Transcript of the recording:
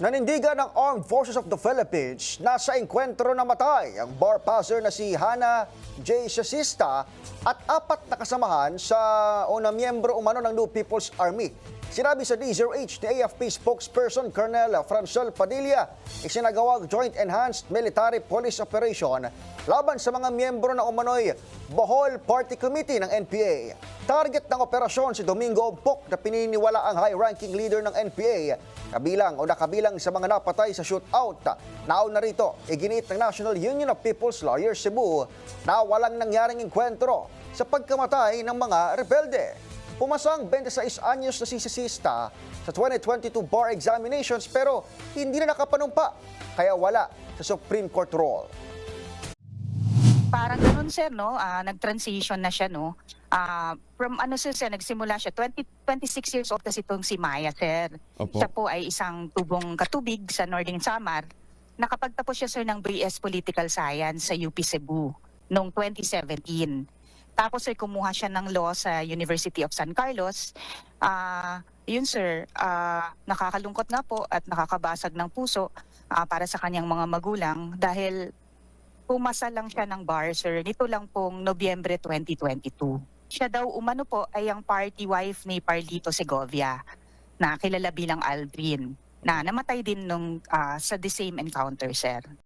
Nanindigan ng Armed Forces of the Philippines na sa enkwentro na matay ang bar passer na si Hana J. Sasista at apat na kasamahan sa o na miyembro umano ng New People's Army. Sinabi sa D0H ni AFP spokesperson Colonel Francel Padilla, isinagawag Joint Enhanced Military Police Operation laban sa mga miyembro ng umano'y Bohol Party Committee ng NPA. Target ng operasyon si Domingo Ompok na pininiwala ang high-ranking leader ng NPA kabilang o nakabilang sa mga napatay sa shootout. Nauna rito, iginiit ng National Union of People's Lawyers Cebu na walang nangyaring enkwentro sa pagkamatay ng mga rebelde. Pumasang 26 anyos na si Sisista sa 2022 bar examinations pero hindi na nakapanumpa kaya wala sa Supreme Court roll. Parang ganun sir, no? Ah, nag-transition na siya, no? Ah, from ano sir, sir, nagsimula siya, 20, 26 years old kasi itong si Maya, sir. Opo. Siya po ay isang tubong katubig sa Northern Samar. Nakapagtapos siya sir ng BS Political Science sa UP Cebu noong 2017. Tapos sir, kumuha siya ng law sa University of San Carlos. Ah, yun sir, ah, nakakalungkot nga po at nakakabasag ng puso ah, para sa kanyang mga magulang dahil pumasa lang siya ng bar, sir. Nito lang pong Nobyembre 2022. Siya daw umano po ay ang party wife ni Parlito Segovia na kilala bilang Aldrin na namatay din nung ah, sa the same encounter, sir.